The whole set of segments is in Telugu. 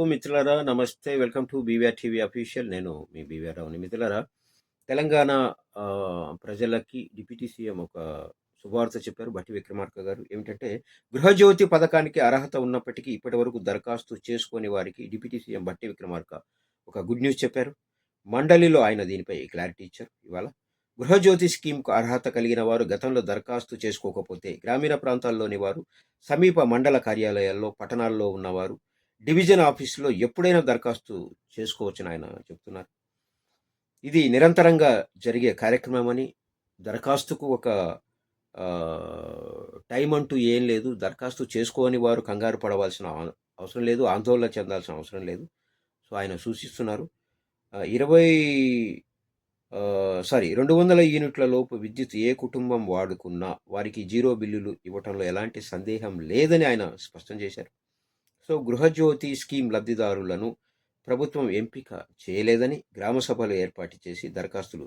ఓ మిత్రులారా నమస్తే. Welcome to BVR TV official. నేను మీ బీవీఆర్ రావుని. మిత్రులారా తెలంగాణ ప్రజలకి డిప్యూటీ సీఎం ఒక శుభవార్త చెప్పారు భట్టి విక్రమార్క గారు. ఏమిటంటే గృహజ్యోతి పథకానికి అర్హత ఉన్నప్పటికీ ఇప్పటి వరకు దరఖాస్తు చేసుకునే వారికి డిప్యూటీ సీఎం భట్టి విక్రమార్క ఒక గుడ్ న్యూస్ చెప్పారు. మండలిలో ఆయన దీనిపై క్లారిటీ ఇచ్చారు. ఇవాళ గృహజ్యోతి స్కీమ్కు అర్హత కలిగిన వారు గతంలో దరఖాస్తు చేసుకోకపోతే గ్రామీణ ప్రాంతాల్లోని వారు సమీప మండల కార్యాలయాల్లో పట్టణాల్లో ఉన్నవారు డివిజన్ ఆఫీసులో ఎప్పుడైనా దరఖాస్తు చేసుకోవచ్చని ఆయన చెప్తున్నారు. ఇది నిరంతరంగా జరిగే కార్యక్రమం అని దరఖాస్తుకు ఒక టైం అంటూ ఏం లేదు. దరఖాస్తు చేసుకోని వారు కంగారు పడవలసిన అవసరం లేదు. ఆందోళన చెందాల్సిన అవసరం లేదు. సో ఆయన సూచిస్తున్నారు. ఇరవై సారీ రెండు వందల యూనిట్ల లోపు విద్యుత్ ఏ కుటుంబం వాడుకున్నా వారికి జీరో బిల్లులు ఇవ్వటంలో ఎలాంటి సందేహం లేదని ఆయన స్పష్టం చేశారు. సో గృహజ్యోతి స్కీమ్ లబ్ధిదారులను ప్రభుత్వం ఎంపిక చేయలేదని గ్రామ సభలు ఏర్పాటు చేసి దరఖాస్తులు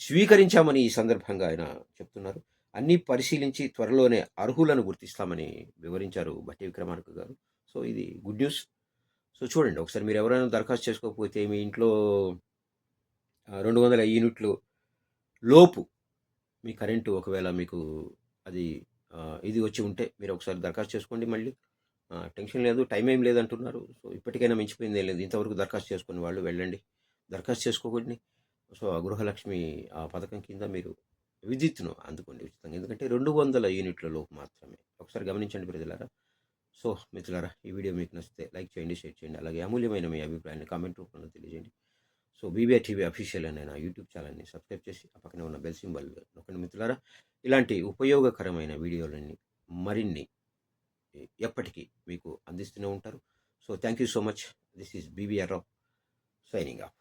స్వీకరించామని ఈ సందర్భంగా ఆయన చెప్తున్నారు. అన్నీ పరిశీలించి త్వరలోనే అర్హులను గుర్తిస్తామని వివరించారు బట్టి విక్రమార్క గారు. సో ఇది గుడ్ న్యూస్. సో చూడండి ఒకసారి మీరు ఎవరైనా దరఖాస్తు చేసుకోకపోతే మీ ఇంట్లో రెండు వందల యూనిట్లు లోపు మీ కరెంటు ఒకవేళ మీకు అది ఇది వచ్చి ఉంటే మీరు ఒకసారి దరఖాస్తు చేసుకోండి మళ్ళీ. టెన్షన్ లేదు టైం ఏం లేదంటున్నారు. సో ఇప్పటికైనా మించిపోయిందే లేదు. ఇంతవరకు దరఖాస్తు చేసుకుని వాళ్ళు వెళ్ళండి. దరఖాస్తు చేసుకోకండి. సో ఆ గృహలక్ష్మి ఆ పథకం కింద మీరు విద్యుత్ను అందుకోండి ఉచితంగా. ఎందుకంటే రెండు వందల యూనిట్ల లోపు మాత్రమే. ఒకసారి గమనించండి ప్రజలారా. సో మిత్రులారా ఈ వీడియో మీకు నచ్చితే లైక్ చేయండి షేర్ చేయండి. అలాగే అమూల్యమైన మీ అభిప్రాయాన్ని కామెంట్ రూపంలో తెలియజేయండి. సో బీబీఆర్ టీవీ అఫీషియల్ అనే నా యూట్యూబ్ ఛానల్ని సబ్స్క్రైబ్ చేసి ఆ పక్కన ఉన్న బెల్ సింబల్ నొక్కండి మిత్రులారా. ఇలాంటి ఉపయోగకరమైన వీడియోలన్నీ మరిన్ని ఎప్పటికీ మీకు అందిస్తూనే ఉంటారు. So thank you so much. This is BVR Rao signing off.